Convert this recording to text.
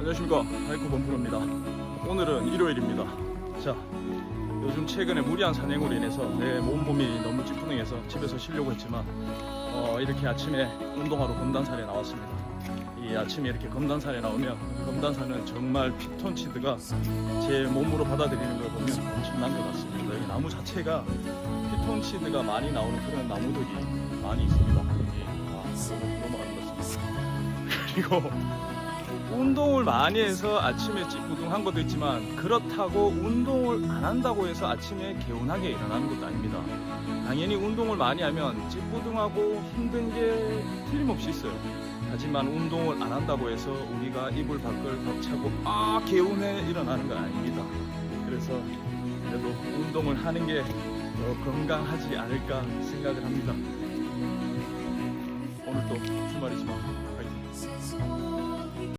안녕하십니까. 하이쿠 범프로입니다. 오늘은 일요일입니다. 자 요즘 최근에 무리한 산행으로 인해서 내 몸몸이 너무 찌뿌둥해서 집에서 쉬려고 했지만 어, 이렇게 아침에 운동하러 검단산에 나왔습니다. 이 아침에 이렇게 검단산에 나오면 검단산은 정말 피톤치드가 제 몸으로 받아들이는 걸 보면 엄청난 것 같습니다. 여기 나무 자체가 피톤치드가 많이 나오는 그런 나무들이 많이 있습니다. 여기 와, 너무 아름답습니다. 그리고 운동을 많이 해서 아침에 찌뿌둥한 것도 있지만 그렇다고 운동을 안 한다고 해서 아침에 개운하게 일어나는 것도 아닙니다. 당연히 운동을 많이 하면 찌뿌둥하고 힘든 게 틀림없이 있어요. 하지만 운동을 안 한다고 해서 우리가 이불 밖을 박차고 아 개운해 일어나는 건 아닙니다. 그래서 그래도 운동을 하는 게 더 건강하지 않을까 생각을 합니다. 오늘도 주말이지만!